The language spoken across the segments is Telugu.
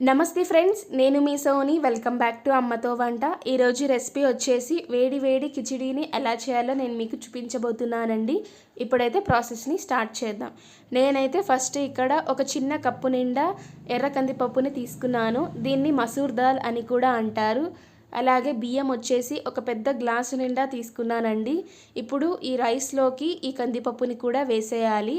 నమస్తే ఫ్రెండ్స్ నేను మీ సోని. వెల్కమ్ బ్యాక్ టు అమ్మతో వంట. ఈరోజు రెసిపీ వచ్చేసి వేడి వేడి కిచిడీని ఎలా చేయాలో నేను మీకు చూపించబోతున్నానండి. ఇప్పుడైతే ప్రాసెస్ని స్టార్ట్ చేద్దాం. నేనైతే ఫస్ట్ ఇక్కడ ఒక చిన్న కప్పు నిండా ఎర్ర కందిపప్పుని తీసుకున్నాను. దీన్ని మసూర్ దాల్ అని కూడా అంటారు. అలాగే బియ్యం వచ్చేసి ఒక పెద్ద గ్లాసు నిండా తీసుకున్నానండి. ఇప్పుడు ఈ రైస్లోకి ఈ కందిపప్పుని కూడా వేసేయాలి.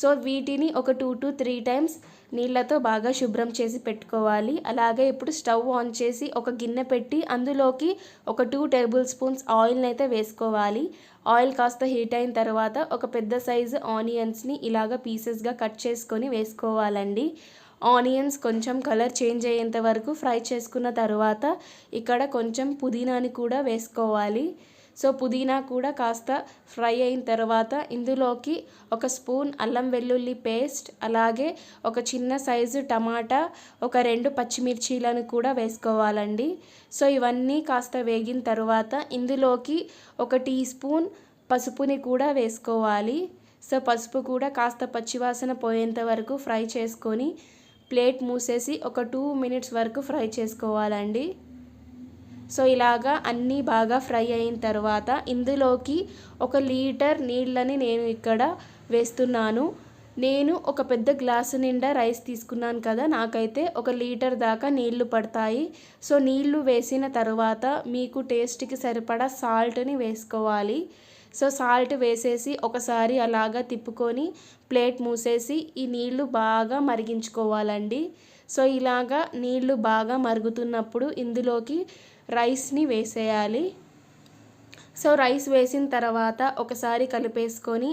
సో వీటిని ఒక టూ టు త్రీ టైమ్స్ నీళ్ళతో బాగా శుభ్రం చేసి పెట్టుకోవాలి. అలాగే ఇప్పుడు స్టవ్ ఆన్ చేసి ఒక గిన్నె పెట్టి అందులోకి ఒక టూ టేబుల్ స్పూన్స్ ఆయిల్ని అయితే వేసుకోవాలి. ఆయిల్ కాస్త హీట్ అయిన తర్వాత ఒక పెద్ద సైజు ఆనియన్స్ని ఇలాగ పీసెస్గా కట్ చేసుకొని వేసుకోవాలండి. ఆనియన్స్ కొంచెం కలర్ చేంజ్ అయ్యేంత వరకు ఫ్రై చేసుకున్న తర్వాత ఇక్కడ కొంచెం పుదీనాని కూడా వేసుకోవాలి. సో పుదీనా కూడా కాస్త ఫ్రై అయిన తర్వాత ఇందులోకి ఒక స్పూన్ అల్లం వెల్లుల్లి పేస్ట్ అలాగే ఒక చిన్న సైజు టమాటా ఒక రెండు పచ్చిమిర్చీలను కూడా వేసుకోవాలండి. సో ఇవన్నీ కాస్త వేగిన తర్వాత ఇందులోకి ఒక టీ స్పూన్ పసుపుని కూడా వేసుకోవాలి. సో పసుపు కూడా కాస్త పచ్చివాసన పోయేంత వరకు ఫ్రై చేసుకొని ప్లేట్ మూసేసి ఒక టూ మినిట్స్ వరకు ఫ్రై చేసుకోవాలండి. సో ఇలాగా అన్నీ బాగా ఫ్రై అయిన తర్వాత ఇందులోకి ఒక లీటర్ నీళ్ళని నేను ఇక్కడ వేస్తున్నాను. నేను ఒక పెద్ద గ్లాసు నిండా రైస్ తీసుకున్నాను కదా నాకైతే ఒక లీటర్ దాకా నీళ్ళు పడతాయి. సో నీళ్ళు వేసిన తర్వాత మీకు టేస్ట్కి సరిపడా సాల్ట్ని వేసుకోవాలి. సో సాల్ట్ వేసేసి ఒకసారి అలాగా తిప్పుకొని ప్లేట్ మూసేసి ఈ నీళ్ళు బాగా మరిగించుకోవాలండి. సో ఇలాగా నీళ్ళు బాగా మరుగుతున్నప్పుడు ఇందులోకి రైస్ని వేసేయాలి. సో రైస్ వేసిన తర్వాత ఒకసారి కలిపేసుకొని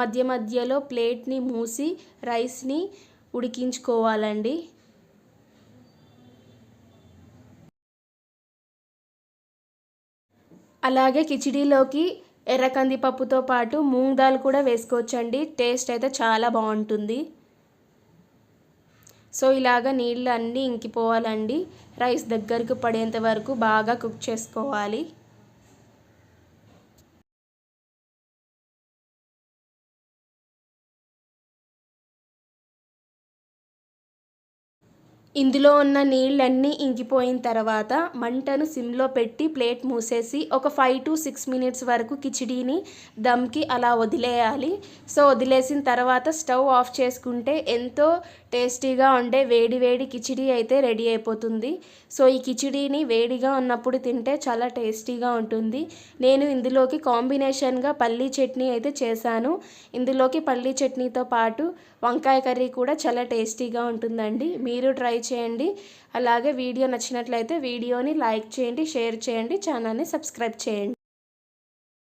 మధ్య మధ్యలో ప్లేట్ని మూసి రైస్ని ఉడికించుకోవాలండి. అలాగే కిచిడీలోకి ఎర్ర కందిపప్పుతో పాటు మూంగ్ దాల్ కూడా వేసుకోవచ్చండి. టేస్ట్ అయితే చాలా బాగుంటుంది. సో ఇలాగ నీళ్ళు అన్నీ ఇంకిపోవాలండి. రైస్ దగ్గరకు పడేంత వరకు బాగా కుక్ చేసుకోవాలి. ఇందులో ఉన్న నీళ్ళన్నీ ఇంకిపోయిన తర్వాత మంటను సిమ్లో పెట్టి ప్లేట్ మూసేసి ఒక ఫైవ్ టు సిక్స్ మినిట్స్ వరకు కిచిడీని దమ్కి అలా వదిలేయాలి. సో వదిలేసిన తర్వాత స్టవ్ ఆఫ్ చేసుకుంటే ఎంతో టేస్టీగా ఉండే వేడి వేడి కిచిడీ అయితే రెడీ అయిపోతుంది. సో ఈ కిచిడీని వేడిగా ఉన్నప్పుడు తింటే చాలా టేస్టీగా ఉంటుంది. నేను ఇందులోకి కాంబినేషన్గా పల్లీ చట్నీ అయితే చేశాను. ఇందులోకి పల్లీ చట్నీతో పాటు వంకాయ కర్రీ కూడా చాలా టేస్టీగా ఉంటుందండి. మీరు ట్రై చేయండి. అలాగే వీడియో నచ్చినట్లయితే వీడియోని లైక్ చేయండి షేర్ చేయండి ఛానల్ని సబ్స్క్రైబ్ చేయండి.